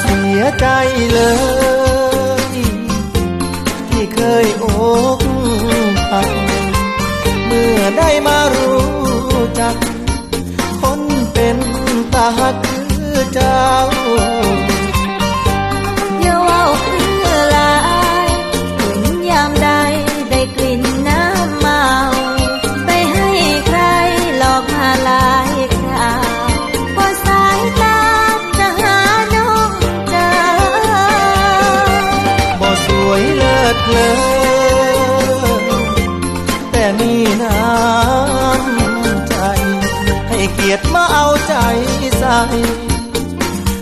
เสียใจเลย ที่เคยอกหักเมื่อได้มารู้จัก คนเป็นตาหักคือเจ้า เลิศเลอแต่มีน้ำใจ ให้เกียรติมาเอาใจใส่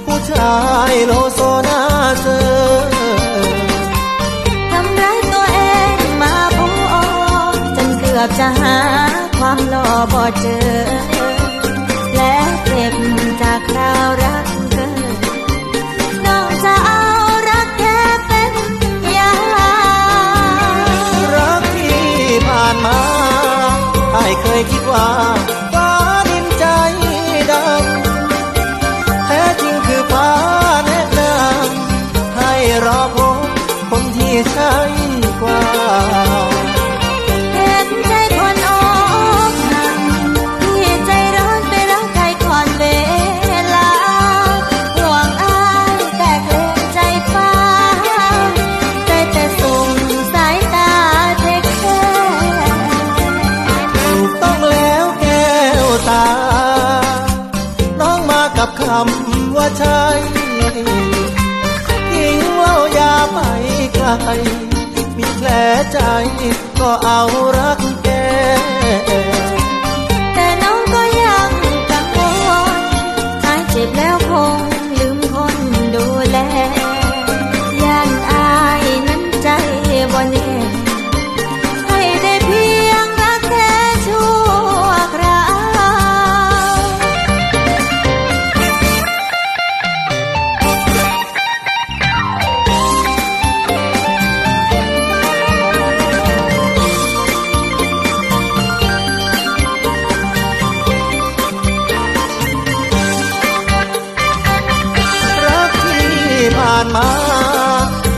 ผู้ชายโลโซนาเซอทำร้ายตัวเองมาพบจนเกือบจะหาความหล่อบ่เจอ และเจ็บจากคราวรัก คยคิดว่าฟ้าดินใจดำแท้จริงคือฟ้าแนะนำให้รอพบคนที่ใช่กว่า ใช่ทิ้งเล่ายาไปไกลมีแผลใจก็เอารักานมา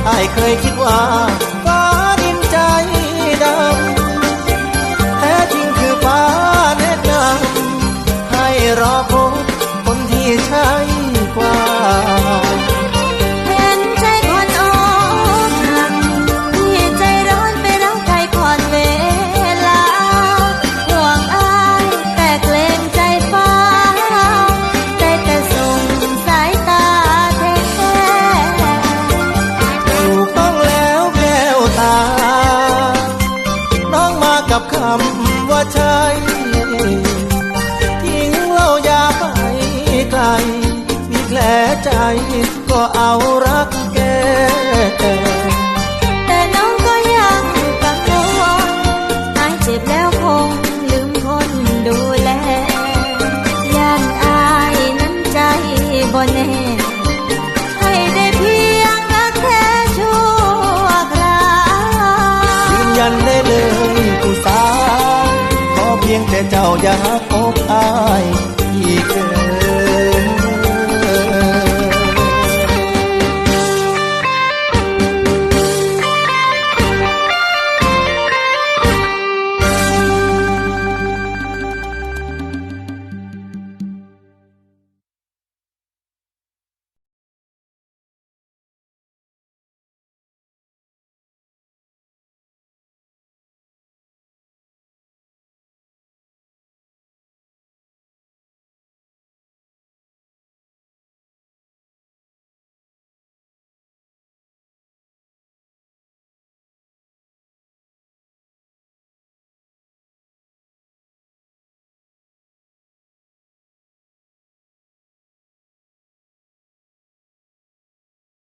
ไอ้เคยคิดว่าฟ้าดินใจดำแท้จริงคือฟ้าแนะนำให้รอค ใช่ทิ้งเล่ายาไปไกลมีแผลใจก็เอารักแกแต่น้องก็ยังกังวลหายเจ็บแล้วคงลืมคนดูแลย่านอายนั้นใจบ่แน่ให้ได้เพียงรักแค่ชั่วครายันได้เลยผู้สาวขอเพีย เจ้าอย่าหักอกอาย